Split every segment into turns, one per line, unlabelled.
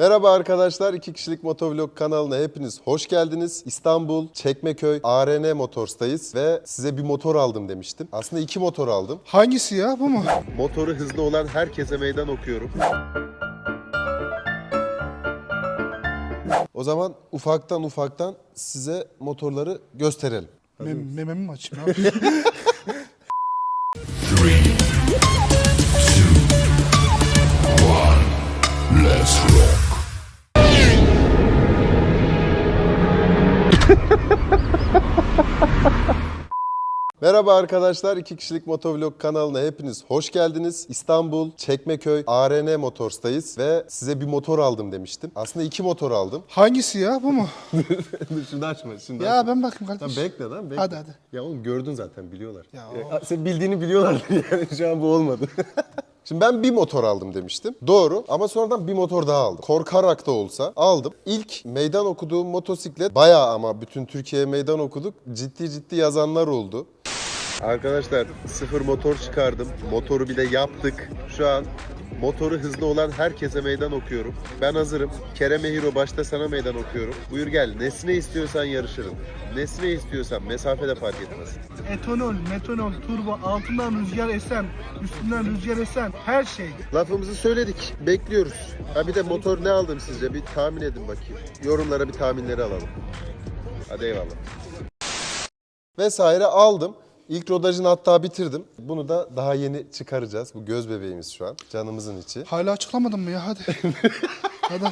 Merhaba arkadaşlar, iki kişilik motovlog kanalına hepiniz hoş geldiniz. İstanbul, Çekmeköy, ARN Motors'tayız ve size bir motor aldım demiştim. Aslında iki motor aldım.
Hangisi ya bu mu?
Motoru hızlı olan herkese meydan okuyorum. O zaman ufaktan ufaktan size motorları gösterelim.
Mem mememi mi açayım? Ne
Merhaba arkadaşlar, iki kişilik motovlog kanalına hepiniz hoş geldiniz. İstanbul, Çekmeköy, ARN Motors'tayız ve size bir motor aldım demiştim. Aslında iki motor aldım.
Hangisi ya bu mu?
şunu açma, şunu
Ya ben bakayım kardeş.
bekle lan, bekle.
Hadi hadi.
Ya oğlum gördün zaten biliyorlar.
Ya
Ya, sen bildiğini biliyorlar yani şu an bu olmadı. Şimdi ben bir motor aldım demiştim. Doğru ama sonradan bir motor daha aldım. Korkarak da olsa aldım. İlk meydan okuduğum motosiklet bayağı ama bütün Türkiye'ye meydan okuduk. Ciddi ciddi yazanlar oldu. Arkadaşlar sıfır motor çıkardım. Motoru bir de yaptık. Şu an motoru hızlı olan herkese meydan okuyorum. Ben hazırım. Kerem Ehiro başta sana meydan okuyorum. Buyur gel. Nesine istiyorsan yarışırım. Nesine istiyorsan mesafede fark etmez.
Etanol, metanol, turbo, altından rüzgar esen, üstünden rüzgar esen her şey.
Lafımızı söyledik. Bekliyoruz. Ha bir de motor ne aldım sizce? Bir tahmin edin bakayım. Yorumlara bir tahminleri alalım. Hadi eyvallah. Vesaire aldım. İlk rodajını hatta bitirdim. Bunu da daha yeni çıkaracağız. Bu göz bebeğimiz şu an. Canımızın içi.
Hala açıklamadın mı ya hadi. hadi.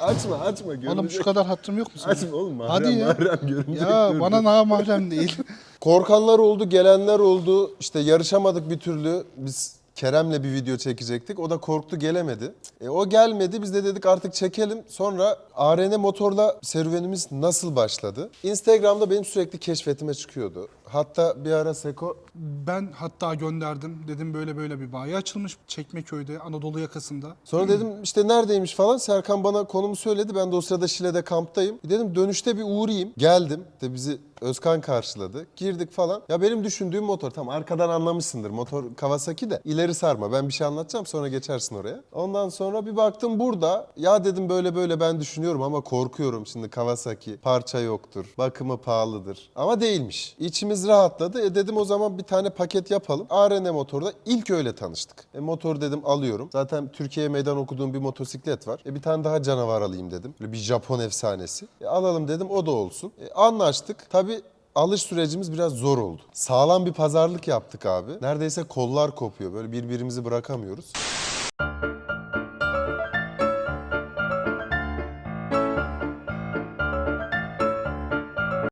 açma açma.
Oğlum şu kadar hatırım yok mu senin?
Açma oğlum mahrem
Hadi ya.
mahrem görünecek.
Ya
dur.
bana namahrem değil.
Korkanlar oldu, gelenler oldu. İşte yarışamadık bir türlü. Biz Kerem'le bir video çekecektik. O da korktu gelemedi. E, o gelmedi. Biz de dedik artık çekelim. Sonra ARN motorla serüvenimiz nasıl başladı? Instagram'da benim sürekli keşfetime çıkıyordu. Hatta bir ara Seko
Ben hatta gönderdim. Dedim böyle böyle bir bayi açılmış Çekmeköy'de, Anadolu yakasında.
Sonra dedim işte neredeymiş falan. Serkan bana konumu söyledi. Ben de o sırada Şile'de kamptayım. Dedim dönüşte bir uğrayayım. Geldim. De bizi Özkan karşıladı. Girdik falan. Ya benim düşündüğüm motor. Tamam arkadan anlamışsındır. Motor Kawasaki de ileri sarma. Ben bir şey anlatacağım sonra geçersin oraya. Ondan sonra bir baktım burada. Ya dedim böyle böyle ben düşünüyorum ama korkuyorum. Şimdi Kawasaki parça yoktur. Bakımı pahalıdır. Ama değilmiş. İçimiz rahatladı. E dedim o zaman bir tane paket yapalım. ARN motorda ilk öyle tanıştık. E motor dedim alıyorum. Zaten Türkiye'ye meydan okuduğum bir motosiklet var. E bir tane daha canavar alayım dedim. Böyle bir Japon efsanesi. E alalım dedim o da olsun. E anlaştık. Tabii alış sürecimiz biraz zor oldu. Sağlam bir pazarlık yaptık abi. Neredeyse kollar kopuyor. Böyle birbirimizi bırakamıyoruz.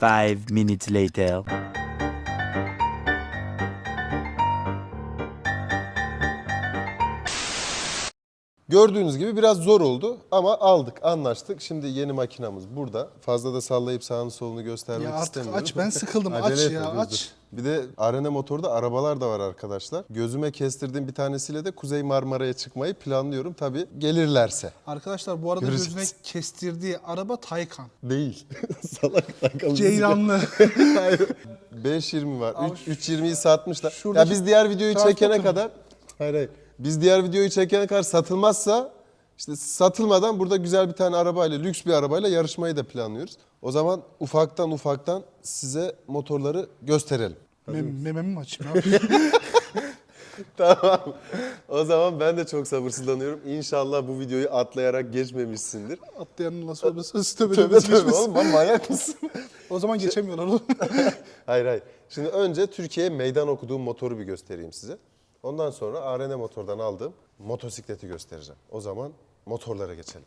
Five minutes later.
Gördüğünüz gibi biraz zor oldu ama aldık, anlaştık. Şimdi yeni makinamız burada. Fazla da sallayıp sağını solunu göstermek
Ya artık
istemiyorum.
aç, ben sıkıldım.
Acele
Aç
etme,
ya,
dur,
aç.
dur. Bir de arena motorda arabalar da var arkadaşlar. Gözüme kestirdiğim bir tanesiyle de Kuzey Marmara'ya çıkmayı planlıyorum. Tabii gelirlerse.
Arkadaşlar bu arada
Göreceğiz.
gözüne kestirdiği araba Taycan.
Değil. Salak bakalım.
Ceylanlı.
5.20 var. 3 3.20'yi satmışlar.
Şuradaki
ya biz diğer videoyu çekene
transporter.
kadar Hayır hayır. Biz diğer videoyu çekene kadar satılmazsa işte satılmadan burada güzel bir tane arabayla, lüks bir arabayla yarışmayı da planlıyoruz. O zaman ufaktan ufaktan size motorları gösterelim.
Mem mememi mi açayım? Yapayım?
tamam. O zaman ben de çok sabırsızlanıyorum. İnşallah bu videoyu atlayarak geçmemişsindir.
Atlayanın nasıl olması
Tövbe tövbe
geçmesin.
oğlum lan manyak mısın?
O zaman geçemiyorlar oğlum.
hayır hayır. Şimdi önce Türkiye'ye meydan okuduğum motoru bir göstereyim size. Ondan sonra ARN motordan aldığım motosikleti göstereceğim. O zaman motorlara geçelim.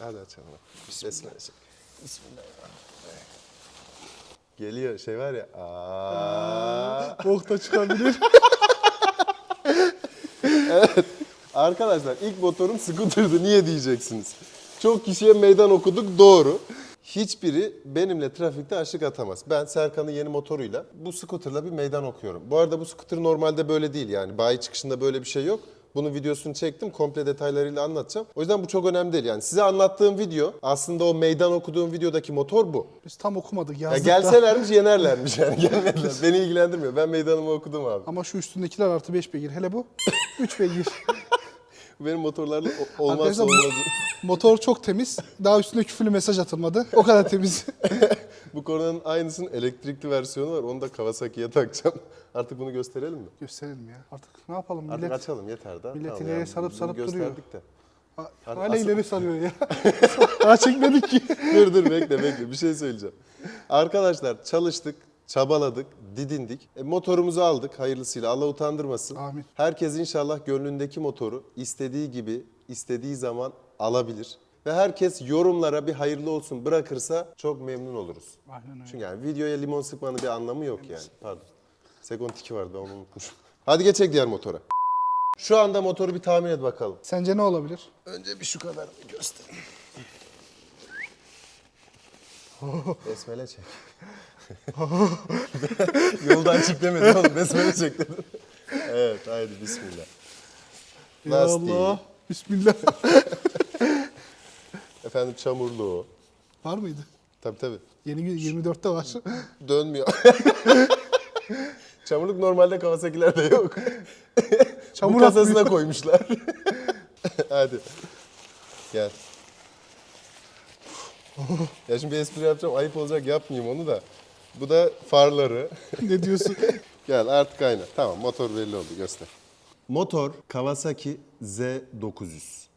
Hadi açalım. Bismillah. Bismillahirrahmanirrahim. Geliyor şey var ya. Aa.
Bok da çıkabilir.
Arkadaşlar ilk motorum scooter'dı. Niye diyeceksiniz? Çok kişiye meydan okuduk doğru. Hiçbiri benimle trafikte aşık atamaz. Ben Serkan'ın yeni motoruyla bu scooter'la bir meydan okuyorum. Bu arada bu scooter normalde böyle değil yani. Bayi çıkışında böyle bir şey yok. Bunun videosunu çektim. Komple detaylarıyla anlatacağım. O yüzden bu çok önemli değil. Yani size anlattığım video aslında o meydan okuduğum videodaki motor bu.
Biz tam okumadık
Ya
yazdık da.
gelselermiş yenerlermiş yani gelmediler. Beni ilgilendirmiyor. Ben meydanımı okudum abi.
Ama şu üstündekiler artı 5 beygir. Hele bu 3 beygir.
Benim motorlarla o- olmazsa
Arkadaşlar bu-
olmazı.
Motor çok temiz. Daha üstüne küfürlü mesaj atılmadı. O kadar temiz.
Bu koronanın aynısının elektrikli versiyonu var. Onu da Kawasaki'ye takacağım. Artık bunu gösterelim mi?
Gösterelim ya. Artık ne yapalım
Artık
millet.
açalım yeter daha.
millet ileriye
yani
sarıp
bunu
sarıp duruyor.
gösterdik de.
Ha- Hala
asıl-
ileri sarıyor ya. Daha çekmedik ki.
dur dur bekle bekle bir şey söyleyeceğim. Arkadaşlar çalıştık, çabaladık, didindik. E, motorumuzu aldık hayırlısıyla Allah utandırmasın.
Amin.
Herkes inşallah gönlündeki motoru istediği gibi, istediği zaman alabilir. Ve herkes yorumlara bir hayırlı olsun bırakırsa çok memnun oluruz.
Aynen öyle.
Çünkü yani videoya limon sıkmanın bir anlamı yok yani. Pardon. Sekon tiki vardı ben onu unutmuşum. Hadi geçelim diğer motora. Şu anda motoru bir tahmin et bakalım.
Sence ne olabilir?
Önce bir şu kadar göstereyim. Besmele çek. Yoldan çık demedim oğlum. Besmele çek dedim. Evet haydi bismillah.
Ya
Lastiği.
Allah. Bismillah.
Efendim çamurlu o.
Var mıydı?
Tabii tabii.
Yeni gün 24'te var.
Dönmüyor. Çamurluk normalde Kawasaki'lerde yok.
Çamur
Bu kasasına
atmıyor.
koymuşlar. Hadi. Gel. ya şimdi bir espri yapacağım. Ayıp olacak yapmayayım onu da. Bu da farları.
ne diyorsun?
Gel artık aynı. Tamam motor belli oldu göster. Motor Kawasaki Z900.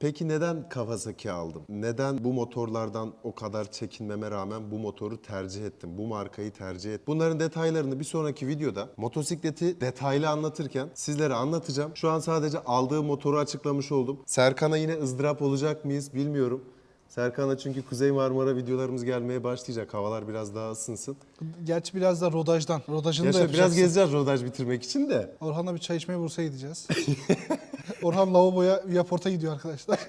Peki neden Kawasaki aldım? Neden bu motorlardan o kadar çekinmeme rağmen bu motoru tercih ettim? Bu markayı tercih ettim. Bunların detaylarını bir sonraki videoda motosikleti detaylı anlatırken sizlere anlatacağım. Şu an sadece aldığı motoru açıklamış oldum. Serkan'a yine ızdırap olacak mıyız bilmiyorum. Serkan'a çünkü Kuzey Marmara videolarımız gelmeye başlayacak. Havalar biraz daha ısınsın.
Gerçi biraz da rodajdan. Rodajını da
Yaşa
yapacaksın.
biraz gezeceğiz rodaj bitirmek için de.
Orhan'la bir çay içmeye Bursa'ya gideceğiz. Orhan lavaboya, Viaport'a gidiyor arkadaşlar.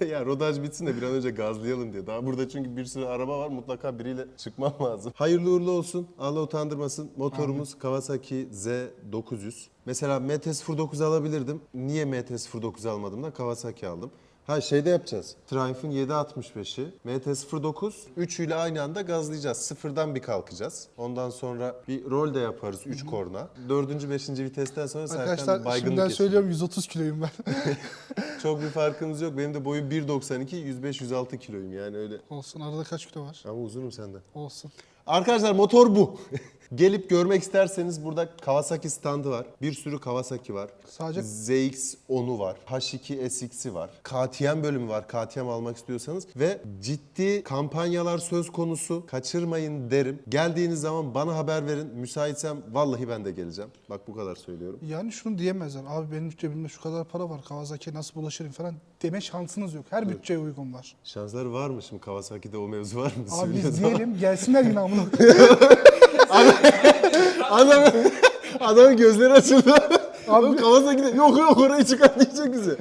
ya rodaj bitsin de bir an önce gazlayalım diye. Daha burada çünkü bir sürü araba var. Mutlaka biriyle çıkmam lazım. Hayırlı uğurlu olsun. Allah utandırmasın. Motorumuz Kawasaki Z900. Mesela MT-09 alabilirdim. Niye MT-09 almadım da Kawasaki aldım. Ha şeyde yapacağız. Triumph'ın 765'i. MT-09 üçüyle aynı anda gazlayacağız. Sıfırdan bir kalkacağız. Ondan sonra bir rol de yaparız 3 korna. Dördüncü, beşinci vitesten sonra Serkan
Arkadaşlar
baygınlık
şimdiden
yaşıyor.
söylüyorum 130 kiloyum ben.
Çok bir farkımız yok. Benim de boyum 1.92, 105-106 kiloyum yani öyle.
Olsun arada kaç kilo var?
Ama uzunum senden.
Olsun.
Arkadaşlar motor bu. Gelip görmek isterseniz burada Kawasaki standı var. Bir sürü Kawasaki var.
Sadece-
ZX-10'u var. H2 SX'i var. KTM bölümü var. KTM almak istiyorsanız. Ve ciddi kampanyalar söz konusu. Kaçırmayın derim. Geldiğiniz zaman bana haber verin. Müsaitsem vallahi ben de geleceğim. Bak bu kadar söylüyorum.
Yani şunu diyemezler. Abi benim cebimde şu kadar para var. Kawasaki'ye nasıl bulaşırım falan deme şansınız yok. Her bütçeye uygun var.
Şansları var mı şimdi Kawasaki'de o mevzu var mı?
Abi biz diyelim gelsinler yine amına.
Adam, adamın gözleri açıldı. Abi Kawasaki'de yok yok orayı çıkar diyecek bize.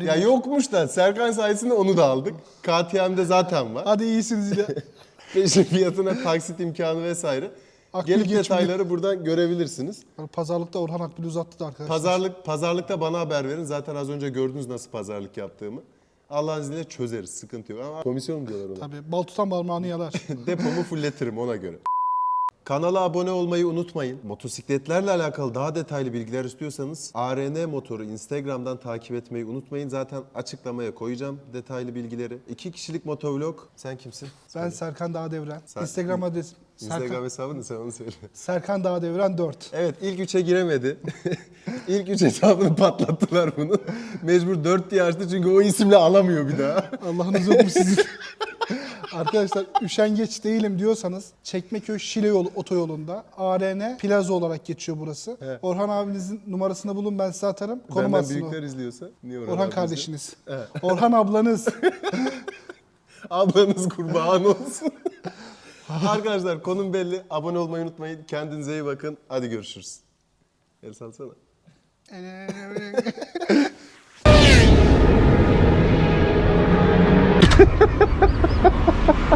Ya yokmuş da Serkan sayesinde onu da aldık. KTM'de zaten var.
Hadi iyisiniz yine.
Peşin fiyatına taksit imkanı vesaire.
Akbil
Gelip
geçmiyor.
detayları buradan görebilirsiniz.
Pazarlıkta Orhan Akbil uzattı da arkadaşlar.
Pazarlık pazarlıkta bana haber verin. Zaten az önce gördünüz nasıl pazarlık yaptığımı. Allah'ın izniyle çözeriz. Sıkıntı yok. Ama komisyon mu diyorlar ona?
Tabii bal tutan parmağını yalar.
Depomu fulletirim ona göre. Kanala abone olmayı unutmayın. Motosikletlerle alakalı daha detaylı bilgiler istiyorsanız ARN Motor'u Instagram'dan takip etmeyi unutmayın. Zaten açıklamaya koyacağım detaylı bilgileri. İki kişilik motovlog. Sen kimsin?
Ben Serkan Dağdevren.
Sen-
Instagram adresim
Instagram
Serkan,
hesabın sen onu söyle.
Serkan Dağdevren 4.
Evet ilk üçe giremedi. ilk üç hesabını patlattılar bunu. Mecbur 4 diye açtı çünkü o isimle alamıyor bir daha.
Allah'ınız yok mu sizin? Arkadaşlar üşengeç değilim diyorsanız Çekmeköy Şile yolu otoyolunda ARN Plaza olarak geçiyor burası.
Evet.
Orhan abinizin numarasını bulun ben size atarım. Konum
Benden
atsın o.
büyükler izliyorsa. Niye Orhan,
Orhan kardeşiniz.
Evet.
Orhan ablanız.
Ablanız kurban olsun. Arkadaşlar konum belli. Abone olmayı unutmayın. Kendinize iyi bakın. Hadi görüşürüz. El salsana. Ha ha ha.